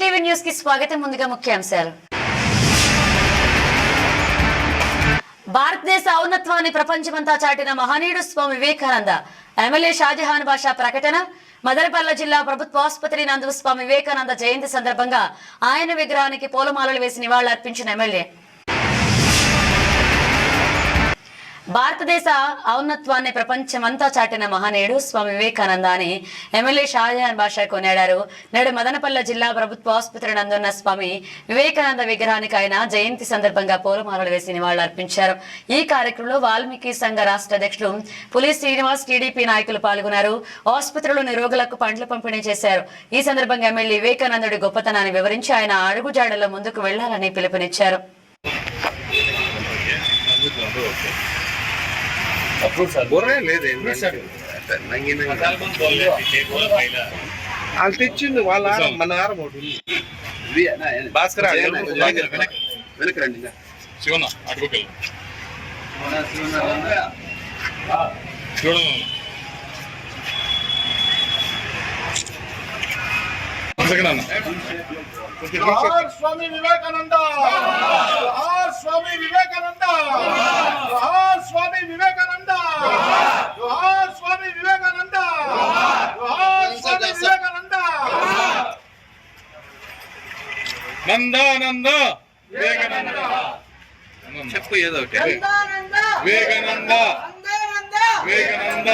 TV న్యూస్కి స్వాగతం. ముందుగా ముఖ్యాంశాలు. భారతదేశ ఔన్నత్వాన్ని ప్రపంచమంతా చాటిన మహనీయుడు స్వామి వివేకానంద. ఎమ్మెల్యే షాజహాన్ బాషా ప్రకటన. మదనపల్ల జిల్లా ప్రభుత్వ ఆసుపత్రి నందు స్వామి వివేకానంద జయంతి సందర్భంగా ఆయన విగ్రహానికి పూలమాలలు వేసి నివాళులర్పించిన ఎమ్మెల్యే. భారతదేశ ఔన్నత్వాన్ని ప్రపంచమంతా చాటిన మహనీయుడు స్వామి వివేకానంద అని ఎమ్మెల్యే షాజహాన్ బాషా కొనియాడారు. నేడు మదనపల్లె జిల్లా ప్రభుత్వ ఆసుపత్రి నందున్న స్వామి వివేకానంద విగ్రహానికి ఆయన జయంతి సందర్భంగా పూలమాలలు వేసి నివాళులర్పించారు. ఈ కార్యక్రమంలో వాల్మీకి సంఘ రాష్ట్ర అధ్యక్షులు పులి శ్రీనివాస్ టీడీపీ నాయకులు పాల్గొన్నారు. ఆసుపత్రిలోని రోగులకు పండ్లు పంపిణీ చేశారు. ఈ సందర్భంగా ఎమ్మెల్యే వివేకానందుడి గొప్పతనాన్ని వివరించి ఆయన అడుగుజాడలో ముందుకు వెళ్ళాలని పిలుపునిచ్చారు. బొర్రే లేదు వాళ్ళు తెచ్చింది వాళ్ళ మన ఆరం ఒకటి ఉంది. భాస్కర్ వెనక రండి ఇంకా. శివన్న అటుకోకెళ్ళి చూడండి స్వామి వివేకానంద! స్వామి వివేకానంద! స్వామి వివేకానంద! స్వామి వివేకానంద! స్వామి వివేకానంద! నంద నంద వివేకానంద! చెప్పు ఏదో ఒకటి. వివేకానంద! వివేకానంద!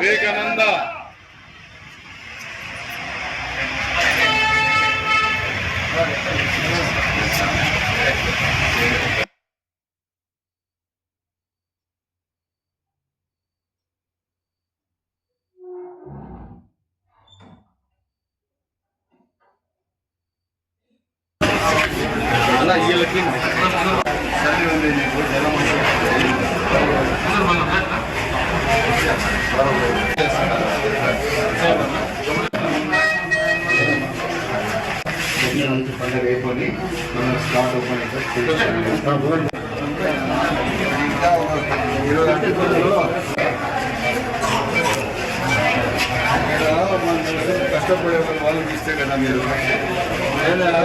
వివేకానంద! పండుగ అయిపోయి మనం స్లాట్ ఓపెన్ కష్టపడే వాళ్ళు ఇస్తే కదా మీరు ఈరోజు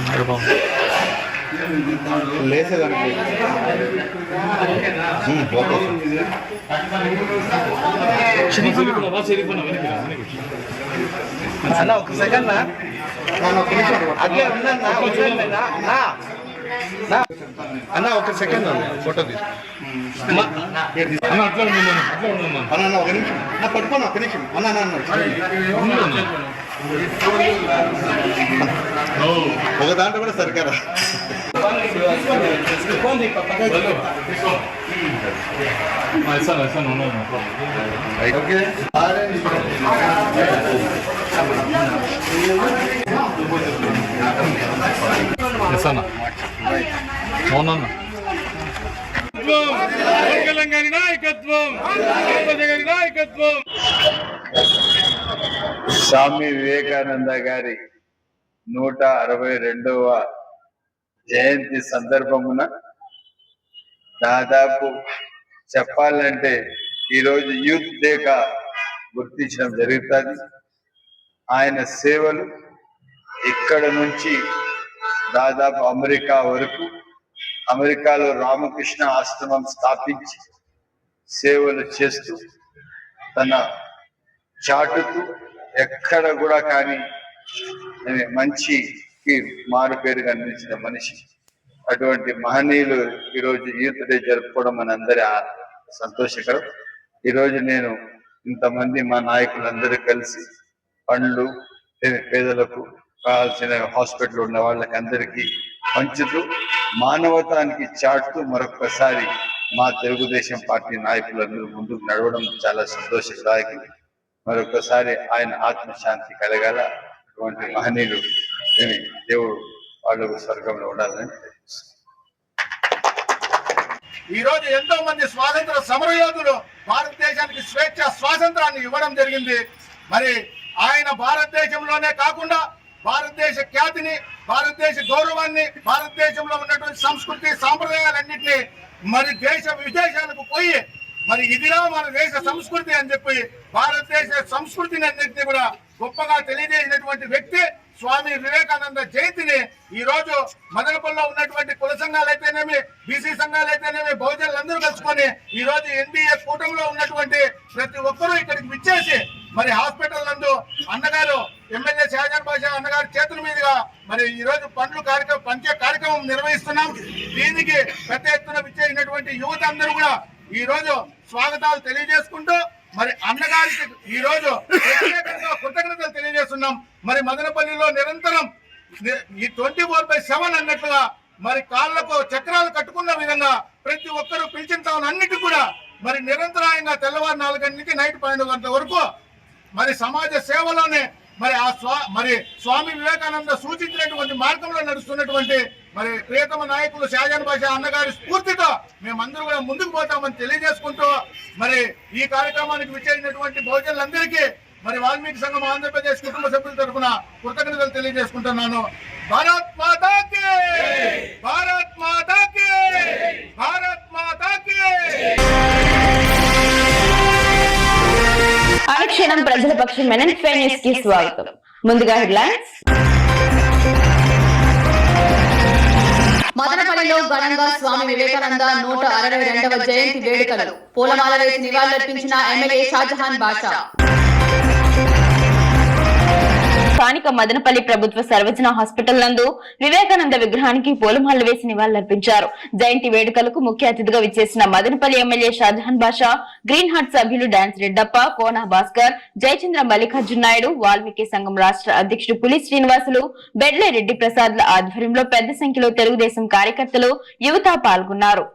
లేసేదానికి అన్న ఒక సెకండ్ నా అట్లే ఉందన్న ఉండండి నా. నా. నా. అన్న ఒక సెకండ్ అన్న ఫోటో తీసు అన్న అట్లా ఉండు అట్లా ఉండు అన్న. అన్న, ఒక నిమిషం. పట్టుకోను ఒక నిమిషం. అన్న అన్న, అన్న. ఒక దాంట్లో కూడా సరికారా ఓకే నాయకత్వం గారి నాయకత్వం. స్వామి వివేకానంద గారి నూట అరవై రెండవ జయంతి సందర్భమున దాదాపు చెప్పాలంటే ఈరోజు యూత్ డేగా గుర్తించడం జరుగుతుంది. ఆయన సేవలు ఇక్కడ నుంచి దాదాపు అమెరికా వరకు అమెరికాలో రామకృష్ణ ఆశ్రమం స్థాపించి సేవలు చేస్తూ తన చాటుతూ ఎక్కడ కూడా కానీ మంచి మంచికి మారు పేరు కనిపించిన మనిషి. అటువంటి మహనీయులు ఈరోజు యూత్ డే జరుపుకోవడం మనందరి సంతోషకరం. ఈరోజు నేను ఇంతమంది మా నాయకులందరూ కలిసి పండ్లు పేదలకు కావాల్సిన హాస్పిటల్ ఉన్న వాళ్ళకి అందరికీ పంచుతూ మానవతానికి చాటుతూ మరొకసారి మా తెలుగుదేశం పార్టీ నాయకులందరూ ముందుకు నడవడం చాలా సంతోషదాయకం. మరొకసారి ఆయన ఆత్మశాంతి కలగాల. అటువంటి మహనీయులు దేవుడు వాళ్ళకు స్వర్గంలో ఉండాలని ఈ రోజు ఎంతో మంది స్వాతంత్ర సమరయోధులు భారతదేశానికి స్వేచ్ఛ స్వాతంత్రాన్ని ఇవ్వడం జరిగింది. మరి ఆయన భారతదేశంలోనే కాకుండా భారతదేశ ఖ్యాతిని భారతదేశ గౌరవాన్ని భారతదేశంలో ఉన్నటువంటి సంస్కృతి సాంప్రదాయాలన్నింటినీ మరి దేశ విదేశాలకు పోయి మరి ఇదిలా మన దేశ సంస్కృతి అని చెప్పి భారతదేశ సంస్కృతిని అన్నింటినీ కూడా గొప్పగా తెలియజేసినటువంటి వ్యక్తి స్వామి వివేకానంద జయంతిని ఈ రోజు మదనపల్లిలో ఉన్నటువంటి కుల సంఘాలు అయితేనేమి బీసీ సంఘాలు అయితేనేమి బహుజనులందరూ కలుసుకొని ఈ రోజు ఎన్డీఏ కూటమిలో ఉన్నటువంటి ప్రతి ఒక్కరూ ఇక్కడికి విచ్చేసి మరి హాస్పిటల్ నందు అన్నగారు ఎమ్మెల్యే షాజాన్ బాషా అన్నగారి చేతుల మీదుగా మరి ఈ రోజు పండ్లు కార్యక్రమం పంచే కార్యక్రమం నిర్వహిస్తున్నాం. దీనికి పెద్ద ఎత్తున విచ్చేసినటువంటి యువత అందరూ కూడా ఈ రోజు స్వాగతాలు తెలియజేసుకుంటూ మరి అన్నగారికి ఈ రోజు ప్రత్యేకంగా కృతజ్ఞతలు తెలియజేస్తున్నాం. మరి మదనపల్లిలో నిరంతరం ఈ ట్వంటీ ఫోర్ బై సెవెన్ అన్నట్లుగా మరి కాళ్ళకు చక్రాలు కట్టుకున్న విధంగా ప్రతి ఒక్కరూ పిలిచిన తాను అన్నిటి కూడా మరి నిరంతరాయంగా తెల్లవారు నాలుగు నైట్ పన్నెండు గంటల వరకు మరి సమాజ సేవలోనే మరి ఆ స్వా మరి స్వామి వివేకానంద సూచించినటువంటి మార్గంలో నడుస్తున్నటువంటి మరి ప్రియతమ నాయకులు షాజాన్ భాష అన్నగారి స్ఫూర్తితో మేమందరూ కూడా ముందుకు పోతామని తెలియజేసుకుంటూ మరి ఈ కార్యక్రమానికి విచ్చేసినటువంటి బహుజనులందరికీ మరి వాల్మీకి సంఘం ఆంధ్రప్రదేశ్ కుటుంబ సభ్యుల తరఫున కృతజ్ఞతలు తెలియజేసుకుంటున్నాను. భారత్ మాతాకి! భారత్ మాతాకి! భారత్ మాతాకి! అనుక్షణం ప్రజల పక్షం న్యూస్కి స్వాగతం. ముందుగా హెడ్లైన్స్. మదనపల్లిలో ఘనంగా స్వామి వివేకానంద నూట అరవై రెండవ జయంతి వేడుకలు. పూలమాల వేసి నివాళులర్పించిన ఎమ్మెల్యే షాజహాన్ బాషా. స్థానిక మదనపల్లి ప్రభుత్వ సర్వజన హాస్పిటల్ నందు వివేకానంద విగ్రహానికి పూలమాలలు వేసి నివాళులర్పించారు. జయంతి వేడుకలకు ముఖ్య అతిథిగా విచ్చేసిన Madanapalle MLA Shajahan Basha green heart సభ్యులు డాన్స్ రెడ్డప్ప కోన భాస్కర్ జయచంద్ర మల్లికార్జున నాయుడు వాల్మీకి సంఘం రాష్ట్ర అధ్యక్షుడు పులి శ్రీనివాసులు బెడ్లే రెడ్డి ప్రసాద్ల ఆధ్వర్యంలో పెద్ద సంఖ్యలో తెలుగుదేశం కార్యకర్తలు యువత పాల్గొన్నారు.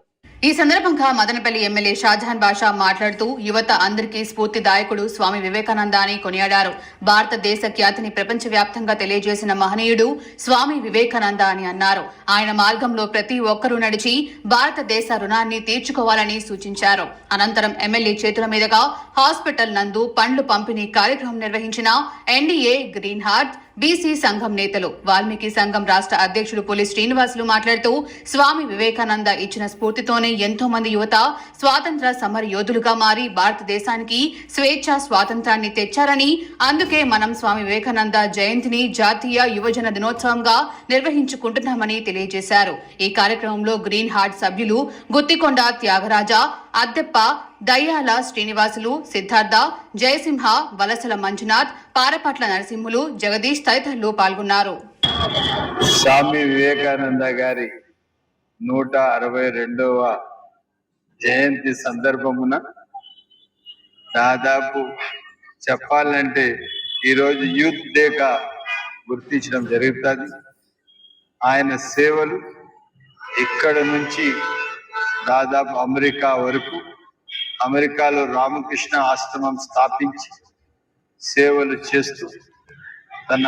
ఈ సందర్భంగా మదనపల్లి ఎమ్మెల్యే షాజహాన్ బాషా మాట్లాడుతూ యువత అందరికీ స్ఫూర్తిదాయకుడు స్వామి వివేకానంద అని కొనియాడారు. భారతదేశ ఖ్యాతిని ప్రపంచవ్యాప్తంగా తెలియజేసిన మహనీయుడు స్వామి వివేకానంద అని అన్నారు. ఆయన మార్గంలో ప్రతి ఒక్కరూ నడిచి భారతదేశ రుణాన్ని తీర్చుకోవాలని సూచించారు. అనంతరం ఎమ్మెల్యే చేతుల మీదుగా హాస్పిటల్ నందు పండ్లు పంపిణీ కార్యక్రమం నిర్వహించిన ఎన్డీఏ గ్రీన్ హార్ట్ బీసీ సంఘం నేతలు వాల్మీకి సంఘం రాష్ట్ర అధ్యక్షుడు పులి శ్రీనివాసులు మాట్లాడుతూ స్వామి వివేకానంద ఇచ్చిన స్ఫూర్తితోనే ఎంతో మంది యువత స్వాతంత్ర సమర యోధులుగా మారి భారతదేశానికి స్వేచ్ఛ స్వాతంత్రాన్ని తెచ్చారని అందుకే మనం స్వామి వివేకానంద జయంతిని జాతీయ యువజన దినోత్సవంగా నిర్వహించుకుంటున్నామని తెలియజేశారు. ఈ కార్యక్రమంలో గ్రీన్ హార్ట్ సభ్యులు గుత్తికొండ త్యాగరాజ అద్దెప్ప దయ్యాల శ్రీనివాసులు సిద్ధార్థ జయసింహ వలసల మంజునాథ్ పారపట్ల నరసింహులు జగదీష్ తదితరులు పాల్గొన్నారు. స్వామి వివేకానంద గారి నూట అరవై రెండవ జయంతి సందర్భమున దాదాపు చెప్పాలంటే ఈరోజు యూత్ డేగా గుర్తించడం జరుగుతుంది. ఆయన సేవలు ఇక్కడ నుంచి దాదాపు అమెరికా వరకు అమెరికాలో రామకృష్ణ ఆశ్రమం స్థాపించి సేవలు చేస్తూ తన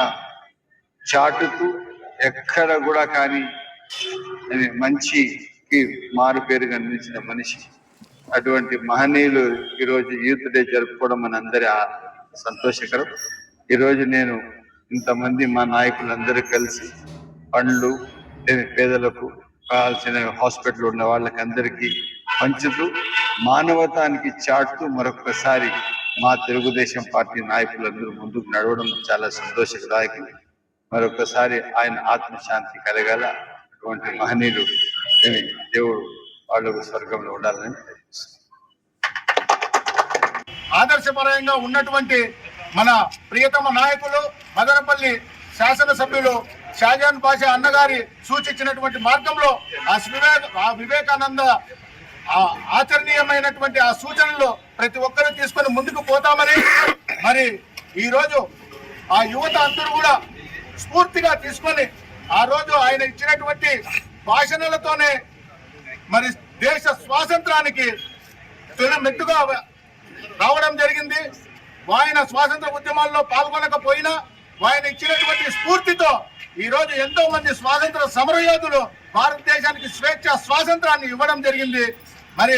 చాటుతూ ఎక్కడ కూడా కానీ మంచికి మారు పేరుగా నిలిచిన మనిషి. అటువంటి మహనీయులు ఈరోజు యూత్ డే జరుపుకోవడం మన అందరి సంతోషకరం. ఈరోజు నేను ఇంతమంది మా నాయకులందరూ కలిసి పండ్లు పేదలకు కావాల్సిన హాస్పిటల్ ఉన్న వాళ్ళకి అందరికీ పంచుతూ మానవతానికి చాటుతూ మరొకసారి మా తెలుగుదేశం పార్టీ నాయకులందరూ ముందుకు నడవడం చాలా సంతోషదాయకం. మరొకసారి ఆయన ఆత్మశాంతి కలగాల. అటువంటి మహనీయులు దేవుడు వాళ్ళకు స్వర్గంలో ఉండాలని ఆదర్శపరంగా ఉన్నటువంటి మన ప్రియతమ నాయకులు మదనపల్లి శాసనసభ్యులు షాజాన్ పాషా అన్నగారి సూచించినటువంటి మార్గంలో ఆ వివేక ఆ వివేకానంద ఆ ఆచరణీయమైనటువంటి ఆ సూచనలు ప్రతి ఒక్కరూ తీసుకొని ముందుకు పోతామని మరి ఈరోజు ఆ యువత అందరూ కూడా స్ఫూర్తిగా తీసుకొని ఆ రోజు ఆయన ఇచ్చినటువంటి భాషణలతోనే మరి దేశ స్వాతంత్రానికి తొలి మెట్టుగా రావడం జరిగింది. ఆయన స్వాతంత్ర ఉద్యమాల్లో పాల్గొనకపోయినా ఆయన ఇచ్చినటువంటి స్ఫూర్తితో ఈ రోజు ఎంతో మంది స్వాతంత్ర సమరయోధులు భారతదేశానికి స్వేచ్ఛ స్వాతంత్రాన్ని ఇవ్వడం జరిగింది. మరి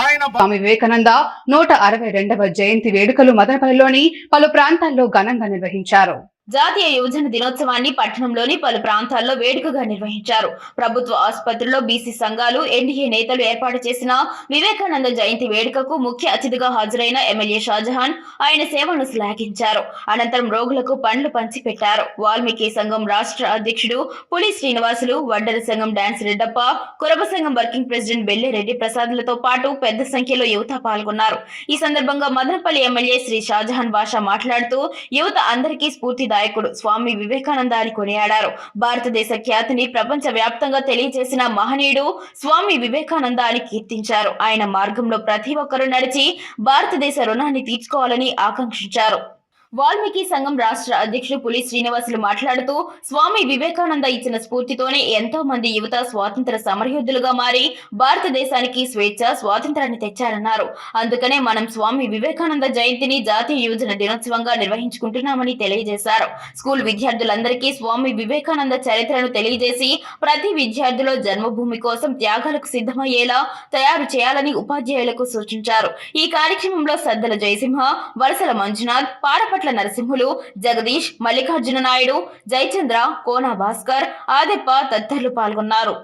ఆయన స్వామి వివేకానంద నూట అరవై రెండవ జయంతి వేడుకలు మదనపల్లిలోని పలు ప్రాంతాల్లో ఘనంగా నిర్వహించారు. జాతీయ యువజన దినోత్సవాన్ని పట్టణంలోని పలు ప్రాంతాల్లో వేడుకగా నిర్వహించారు. ప్రభుత్వ ఆసుపత్రిలో బీసీ సంఘాలు ఎన్డీఏ నేతలు ఏర్పాటు చేసిన వివేకానంద జయంతి వేడుకకు ముఖ్య అతిథిగా హాజరైన ఎమ్మెల్యే షాజహాన్ ఆయన సేవలను శ్లాఘించారు. అనంతరం రోగులకు పండ్లు పంచిపెట్టారు. వాల్మీకి సంఘం రాష్ట్ర అధ్యక్షుడు పులి శ్రీనివాసులు వడ్డర సంఘం డాన్స్ రెడ్డప్ప కురబ సంఘం వర్కింగ్ ప్రెసిడెంట్ బెల్లిరెడ్డి ప్రసాద్లతో పాటు పెద్ద సంఖ్యలో యువత పాల్గొన్నారు. ఈ సందర్భంగా మదనపల్లి ఎమ్మెల్యే శ్రీ షాజహాన్ బాషా మాట్లాడుతూ యువత అందరికీ నాయకుడు స్వామి వివేకానంద అని కొనియాడారు. భారతదేశ ఖ్యాతిని ప్రపంచ వ్యాప్తంగా తెలియజేసిన మహనీయుడు స్వామి వివేకానంద అని కీర్తించారు. ఆయన మార్గంలో ప్రతి ఒక్కరూ నడిచి భారతదేశ రుణాన్ని తీర్చుకోవాలని ఆకాంక్షించారు. వాల్మీకి సంఘం రాష్ట్ర అధ్యక్షుడు పులి శ్రీనివాసులు మాట్లాడుతూ స్వామి వివేకానంద ఇచ్చిన స్ఫూర్తితోనే ఎంతో మంది యువత స్వాతంత్ర సమరయోధులుగా మారి భారతదేశానికి స్వేచ్ఛ స్వాతంత్రాన్ని తెచ్చారన్నారు. అందుకనే మనం స్వామి వివేకానంద జయంతిని జాతీయ యువజన దినోత్సవంగా నిర్వహించుకుంటున్నామని తెలియజేశారు. స్కూల్ విద్యార్థులందరికీ స్వామి వివేకానంద చరిత్రను తెలియజేసి ప్రతి విద్యార్థిలో జన్మభూమి కోసం త్యాగాలకు సిద్ధమయ్యేలా తయారు చేయాలని ఉపాధ్యాయులకు సూచించారు. ఈ కార్యక్రమంలో సద్దల జయసింహ వరసల మంజునాథ్ పారపట్ల నరసింహులు జగదీష్ మల్లికార్జున నాయుడు జయచంద్ర కోన భాస్కర్ ఆదెప్ప తదితరులు పాల్గొన్నారు.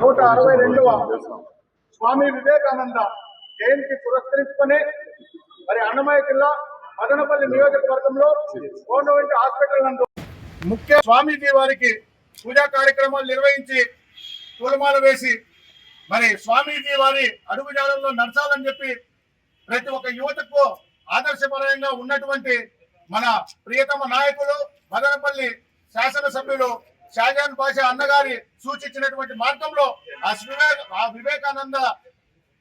నూట అరవై రెండవ స్వామి వివేకానంద జయంతి పురస్కరించుకొని మరి అన్నమయ్య జిల్లా మదనపల్లి నియోజకవర్గంలో గవర్నమెంట్ హాస్పిటల్ నందు ముఖ్య స్వామీజీ వారికి పూజా కార్యక్రమాలు నిర్వహించి పూలమాల వేసి మరి స్వామీజీ వారి అడుగుజాలంలో నడచాలని చెప్పి ప్రతి ఒక్క యువతకు ఆదర్శపరంగా ఉన్నటువంటి మన ప్రియతమ నాయకులు మదనపల్లి శాసనసభ్యులు షాజాన్ పాషా అన్నగారి సూచించినటువంటి మార్గంలో ఆ వివేక ఆ వివేకానంద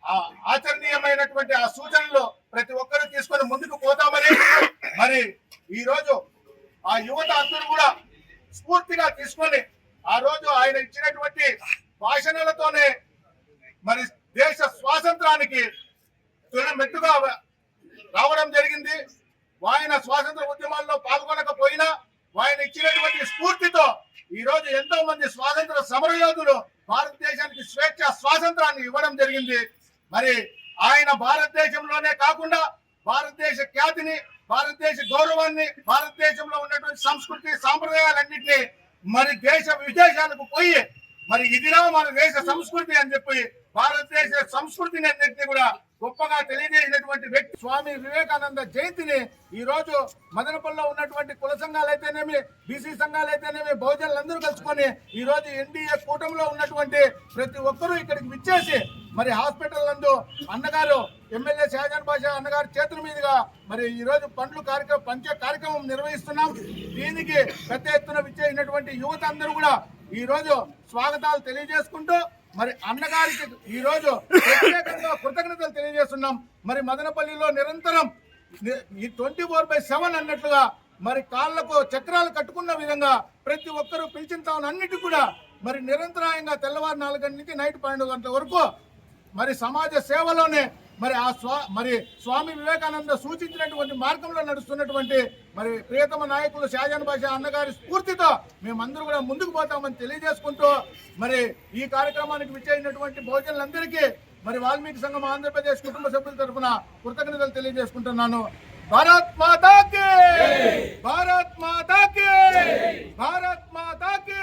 ఆ ఆచరణీయమైనటువంటి ఆ సూచనలు ప్రతి ఒక్కరూ తీసుకొని ముందుకు పోతామని మరి ఈ రోజు ఆ యువత అందరూ కూడా స్ఫూర్తిగా తీసుకొని ఆ రోజు ఆయన ఇచ్చినటువంటి భాషణలతోనే మరి దేశ స్వాతంత్రానికి తొలి మెట్టుగా రావడం జరిగింది. ఆయన స్వాతంత్ర ఉద్యమాల్లో పాల్గొనకపోయినా ఆయన ఇచ్చినటువంటి స్ఫూర్తితో ఈ రోజు ఎంతో మంది స్వాతంత్ర సమరయోధులు భారతదేశానికి స్వేచ్ఛ స్వాతంత్రాన్ని ఇవ్వడం జరిగింది. మరి ఆయన భారతదేశంలోనే కాకుండా భారతదేశ ఖ్యాతిని భారతదేశ గౌరవాన్ని భారతదేశంలో ఉన్నటువంటి సంస్కృతి సాంప్రదాయాలన్నింటినీ మరి దేశ విదేశాలకు పోయి మరి ఇదిరా మన దేశ సంస్కృతి అని చెప్పి భారతదేశ సంస్కృతిని అన్నింటినీ కూడా గొప్పగా తెలియజేసినటువంటి వ్యక్తి స్వామి వివేకానంద జయంతిని ఈ రోజు మదనపల్లిలో ఉన్నటువంటి కుల సంఘాలు అయితేనేమి బీసీ సంఘాలు అయితేనేమి బహుజనులందరూ కలుసుకొని ఈ రోజు ఎన్డీఏ కూటమిలో ఉన్నటువంటి ప్రతి ఒక్కరూ ఇక్కడికి విచ్చేసి మరి హాస్పిటల్ నందు అన్నగారు ఎమ్మెల్యే షాజాన్ బాషా అన్నగారి చేతుల మీదుగా మరి ఈ రోజు పండ్లు కార్యక్రమం పంచే కార్యక్రమం నిర్వహిస్తున్నాం. దీనికి పెద్ద ఎత్తున విచ్చేసినటువంటి యువత అందరూ కూడా ఈ రోజు స్వాగతాలు తెలియజేసుకుంటూ మరి అన్నగారికి ఈ ప్రత్యేకంగా కృతజ్ఞతలు తెలియజేస్తున్నాం. మరి మదనపల్లిలో నిరంతరం ఈ ట్వంటీ ఫోర్ బై సెవెన్ అన్నట్లుగా మరి కాళ్ళకు చక్రాలు కట్టుకున్న విధంగా ప్రతి ఒక్కరూ పిలిచిన తాను అన్నిటి కూడా మరి నిరంతరాయంగా తెల్లవారు నాలుగు గంటల నుంచి నైట్ పన్నెండు గంటల వరకు మరి సమాజ సేవలోనే మరి ఆ స్వా మరి స్వామి వివేకానంద సూచించినటువంటి మార్గంలో నడుస్తున్నటువంటి మరి ప్రియతమ నాయకులు షాజాన్ బాషా అన్నగారి స్ఫూర్తితో మేమందరూ కూడా ముందుకు పోతామని తెలియజేసుకుంటూ మరి ఈ కార్యక్రమానికి విచ్చేసినటువంటి భోజనులందరికీ మరి వాల్మీకి సంఘం ఆంధ్రప్రదేశ్ కుటుంబ సభ్యుల తరఫున కృతజ్ఞతలు తెలియజేసుకుంటున్నాను. భారత్ మాతాకి భారత్ మాతాకి భారత్ మాతాకి